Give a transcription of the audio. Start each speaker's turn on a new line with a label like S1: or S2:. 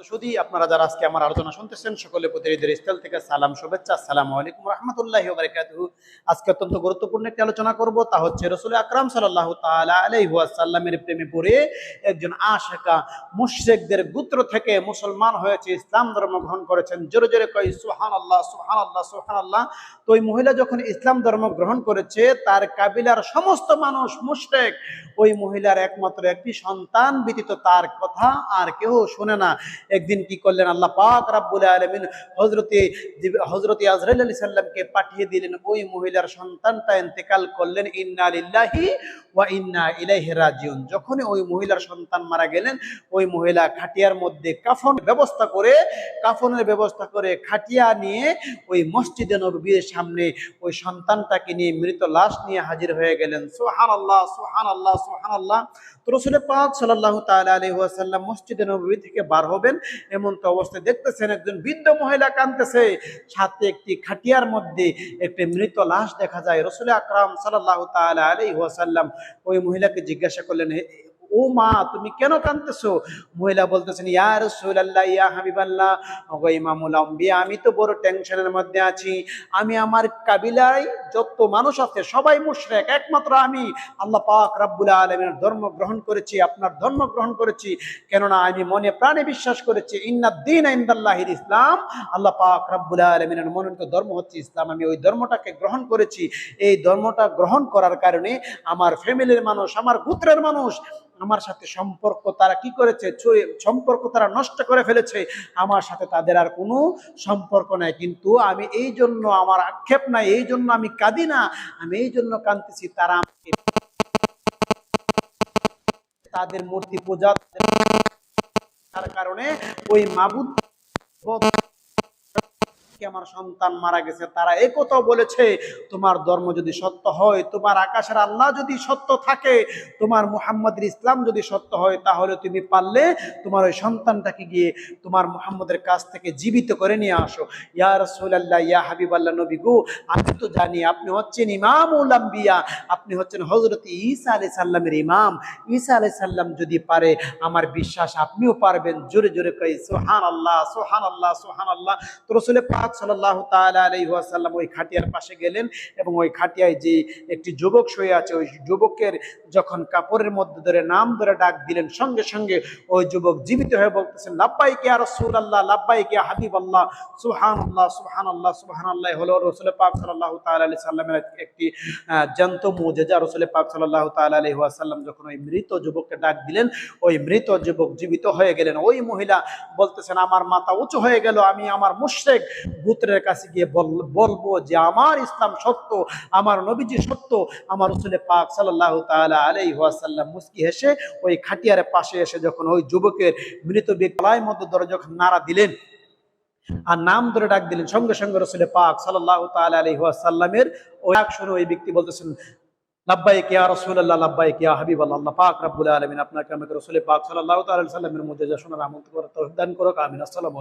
S1: শুধু আপনারা যারা আজকে আমার আলোচনা শুনতেছেন সকলে প্রতিনিধিদের স্থল থেকে সালাম, শুভেচ্ছা, আসসালামু আলাইকুম রহমতুল্লাহ আজকে অত্যন্ত গুরুত্বপূর্ণ একটি আলোচনা করব, তা হচ্ছে রসুল আকরাম সাল্লাহ তাআলা প্রেমে পড়ে একজন আশেকা মুশরিকদের গোত্র থেকে মুসলমান হয়েছে, ইসলাম ধর্ম গ্রহণ করেছেন। জোরে জোরে কই সুবহানাল্লাহ সুবহানাল্লাহ সুবহানাল্লাহ। তো ওই মহিলা যখন ইসলাম ধর্ম গ্রহণ করেছে, তার কাবিলার সমস্ত মানুষ মুশরিক। ওই মহিলার একমাত্র একটি সন্তান ব্যতীত তার কথা আর কেউ শোনে না। একদিন কি করলেন? আল্লাহ পাক রাব্বুল আলামিন হজরতে হজরতে আজরাইল আলাইহিস সাল্লামকে পাঠিয়ে দিলেন। ওই মহিলার সন্তানটা ইন্তেকাল করলেন। ইন্না লিল্লাহি ওয়া ইন্না ইলাইহি রাজিউন। যখন ওই মহিলার সন্তান মারা গেলেন, ওই মহিলা খাটিয়ার মধ্যে কাফন ব্যবস্থা করে, কাফনের ব্যবস্থা করে খাটিয়া নিয়ে ওই মসজিদে নববীর সামনে ওই সন্তানটাকে নিয়ে মৃত লাশ নিয়ে হাজির হয়ে গেলেন। সুবহানাল্লাহ সুবহানাল্লাহ সুবহানাল্লাহ। তো রসুল পাক তাআলা আলাইহি ওয়াসাল্লাম মসজিদে নববী থেকে বার হবেন। এমন তো অবস্থায় দেখতেছেন একজন বৃদ্ধ মহিলা কাঁদতেছে। সাথে একটি খাটিয়ার মধ্যে একটি মৃত লাশ দেখা যায়। রসুল আকরাম সাল্লাহ তাল আলী ওয়াসাল্লাম ওই মহিলাকে জিজ্ঞাসা করলেন "হে, ও মা, তুমি কেন কাঁদতেছো? মহিলা বলতেছেন, ইয়া রাসূলুল্লাহ, ইয়া হাবিবাল্লাহ। ওগো ইমামুল আম্বিয়া, আমি তো বড় টেনশনের মধ্যে আছি। আমি আমার কাবিলায় যত মানুষ আছে, সবাই মুশরিক, একমাত্র আমি। আল্লাহ পাক রাব্বুল আলামিনের ধর্ম গ্রহণ করেছি, আপনার ধর্ম গ্রহণ করেছি। কেননা আমি মনে প্রাণে বিশ্বাস করেছি ইন্নাদ্দিন ইনদাল্লাহির ইসলাম। আল্লাহ পাক রাব্বুল আলামিনের মনোনীত ধর্ম হচ্ছে ইসলাম। আমি ওই ধর্মটাকে গ্রহণ করেছি। এই ধর্মটা গ্রহণ করার কারণে আমার ফ্যামিলির মানুষ, আমার গোত্রের মানুষ আমার সাথে সম্পর্ক তারা কি করেছে? সম্পর্ক তারা নষ্ট করে ফেলেছে। আমার সাথে তাদের আর কোনো সম্পর্ক নাই। কিন্তু আমি এই জন্য আমার আক্ষেপ নাই এই জন্য আমি কাঁদি না। আমি এই জন্য কাঁদতেছি, তারা আমাকে তাদের মূর্তি পূজা তার কারণে ওই মাবুদ আমার সন্তান মারা গেছে, তারা একথাও বলেছে, তোমার ধর্ম যদি সত্য হয়, তোমার আকাশের আল্লাহ যদি সত্য থাকে, তোমার মুহাম্মদের ইসলাম যদি সত্য হয়, তাহলে তুমি পারলে তোমার ওই সন্তানটাকে গিয়ে তোমার মুহাম্মদের কাছ থেকে জীবিত করে নিয়ে আসো। ইয়া রাসূলুল্লাহ, ইয়া হাবিবাল্লাহ, নবী গো, আমি তো জানি আপনি হচ্ছেন ইমামুল আম্বিয়া, আপনি হচ্ছেন হযরত ঈসা আলাইহিস সালামের ইমাম। ঈসা আলাইহিস সাল্লাম যদি পারে, আমার বিশ্বাস আপনিও পারবেন। জোরে জোরে কই সুবহানাল্লাহ সুবহানাল্লাহ সুবহানাল্লাহ। তো রাসূল পাক সাল্লাল্লাহু তাআলা আলাইহি ওয়াসাল্লাম ওই খাটিয়ার পাশে গেলেন এবং ওই খাটিয়ায় যে একটি যুবক শুয়ে আছে, ওই যুবকের যখন কাপড়ের মধ্যে ধরে নাম ধরে ডাক দিলেন, সঙ্গে সঙ্গে ওই যুবক জীবিত হয়ে বলতেছেন, লাব্বাইক ইয়া রাসূলুল্লাহ, লাব্বাইক ইয়া হাবিবাল্লাহ, সুবহানাল্লাহ সুবহানাল্লাহ সুবহানাল্লাহ হলো রাসূল পাক সাল্লাল্লাহু তাআলা আলাইহি সাল্লামের একটি জ্যান্ত মুজিজা। রাসূল পাক আলাইহি ওয়াসাল্লাম যখন ওই মৃত যুবককে ডাক দিলেন, ওই মৃত যুবক জীবিত হয়ে গেলেন। ওই মহিলা বলতেছেন, আমার মাথা উঁচু হয়ে গেল, আমি আমার মুশরিক গোত্রের কাছে গিয়ে বলব যে আমার ইসলাম সত্য, আমার নবীজি সত্য, আমার রসুলের পাক সাল্লাল্লাহু তাআলা আলাইহি ওয়াসাল্লাম মুস্কি হেসে ওই খাটিয়ার পাশে এসে যখন ওই যুবকের মৃত ব্যক্তির মধ্যে ধরে যখন নাড়া দিলেন আর নাম ধরে ডাক দিলেন, সঙ্গে সঙ্গে রসুলের পাক সাল্লাল্লাহু তাআলা আলাইহি ওয়াসাল্লামের ওই ডাক শুনে ওই ব্যক্তি বলতেছেন, লাব্বাইক রাসূলুল্লাহ, লাব্বাইক হাবিবাল্লাহ আল্লাহ পাক রব্বুল আলামিন, আপনাকে আমাকে রসুলের পাক সাল্লাল্লাহু তাআলা মধ্যে যা শোনার আমন্ত্রণ দান করুক, আমিন, আসসালামু